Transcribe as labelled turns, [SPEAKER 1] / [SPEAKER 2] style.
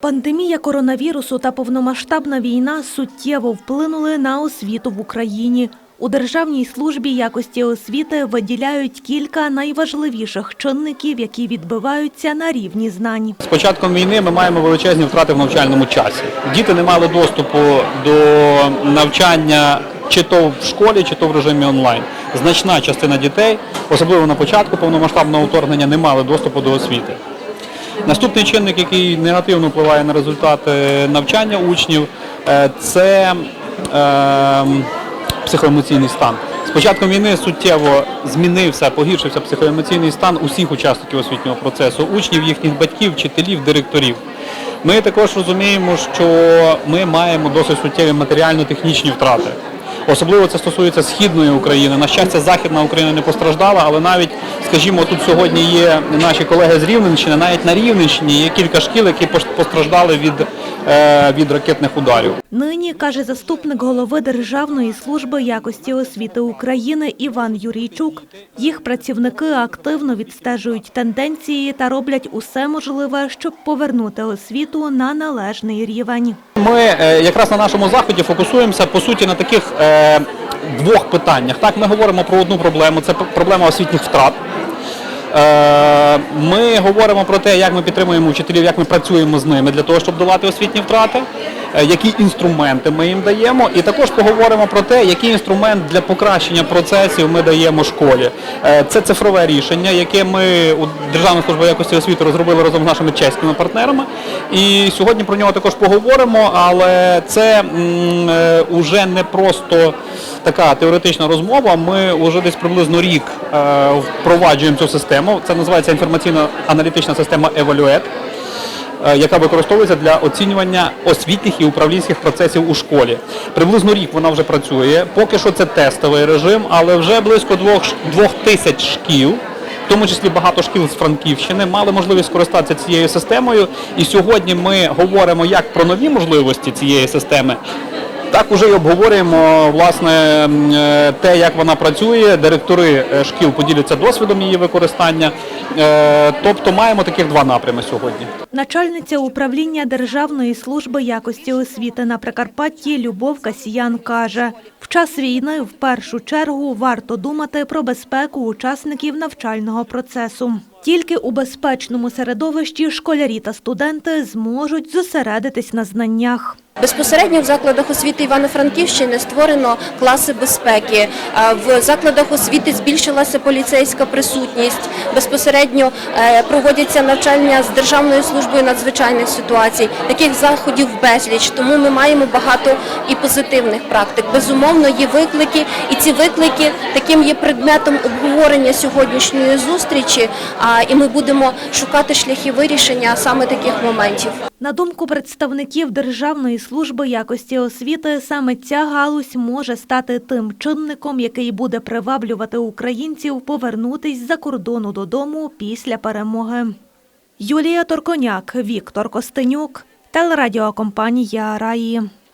[SPEAKER 1] Пандемія коронавірусу та повномасштабна війна суттєво вплинули на освіту в Україні. У Державній службі якості освіти виділяють кілька найважливіших чинників, які відбиваються на рівні знань.
[SPEAKER 2] З початком війни ми маємо величезні втрати в навчальному часі. Діти не мали доступу до навчання чи то в школі, чи то в режимі онлайн. Значна частина дітей, особливо на початку повномасштабного вторгнення, не мали доступу до освіти. Наступний чинник, який негативно впливає на результати навчання учнів, е, це е, психоемоційний стан. З початком війни суттєво змінився, погіршився психоемоційний стан усіх учасників освітнього процесу, учнів, їхніх батьків, вчителів, директорів. Ми також розуміємо, що ми маємо досить суттєві матеріально-технічні втрати. Особливо це стосується східної України. На щастя, західна Україна не постраждала, але навіть, скажімо, тут сьогодні є наші колеги з Рівненщини. Навіть на Рівненщині є кілька шкіл, які постраждали від, е, від ракетних ударів.
[SPEAKER 1] Нині, каже заступник голови Державної служби якості освіти України Іван Юрійчук, їх працівники активно відстежують тенденції та роблять усе можливе, щоб повернути освіту на належний рівень.
[SPEAKER 2] Ми е, якраз на нашому заході фокусуємося по суті на таких е, двох питаннях. Так, ми говоримо про одну проблему, це проблема освітніх втрат. Е, Ми говоримо про те, як ми підтримуємо вчителів, як ми працюємо з ними для того, щоб долати освітні втрати, які інструменти ми їм даємо, і також поговоримо про те, який інструмент для покращення процесів ми даємо школі. Е, Це цифрове рішення, яке ми у Державна служба якості освіти розробили разом з нашими чеськими партнерами. І сьогодні про нього також поговоримо, але це м, е, не просто така теоретична розмова. Ми вже десь приблизно рік е, впроваджуємо цю систему. Це називається інформаційно-аналітична система Evaluate, е, яка використовується для оцінювання освітніх і управлінських процесів у школі. Приблизно рік вона вже працює. Поки що це тестовий режим, але вже близько двох, двох тисяч шкіл. В тому числі багато шкіл з Франківщини мали можливість скористатися цією системою. І сьогодні ми говоримо як про нові можливості цієї системи, так уже й обговорюємо власне е, те, як вона працює. Директори е, шкіл поділяться досвідом її використання. Е, Тобто маємо таких два напрями сьогодні.
[SPEAKER 1] Начальниця управління Державної служби якості освіти на Прикарпатті Любов Касіян каже, в час війни в першу чергу варто думати про безпеку учасників навчального процесу. Тільки у безпечному середовищі школярі та студенти зможуть зосередитись на знаннях.
[SPEAKER 3] Безпосередньо в закладах освіти Івано-Франківщини створено класи безпеки. В закладах освіти збільшилася поліцейська присутність. Безпосередньо е, проводяться навчання з Державною службою надзвичайних ситуацій. Таких заходів безліч, тому ми маємо багато і позитивних практик. Безумовно, є виклики, і ці виклики таким є предметом обговорення сьогоднішньої зустрічі. І ми будемо шукати шляхи вирішення саме таких моментів.
[SPEAKER 1] На думку представників Державної служби якості освіти, саме ця галузь може стати тим чинником, який буде приваблювати українців повернутись з-за кордону додому після перемоги. Юлія Торконяк, Віктор Костенюк, телерадіокомпанія Раї.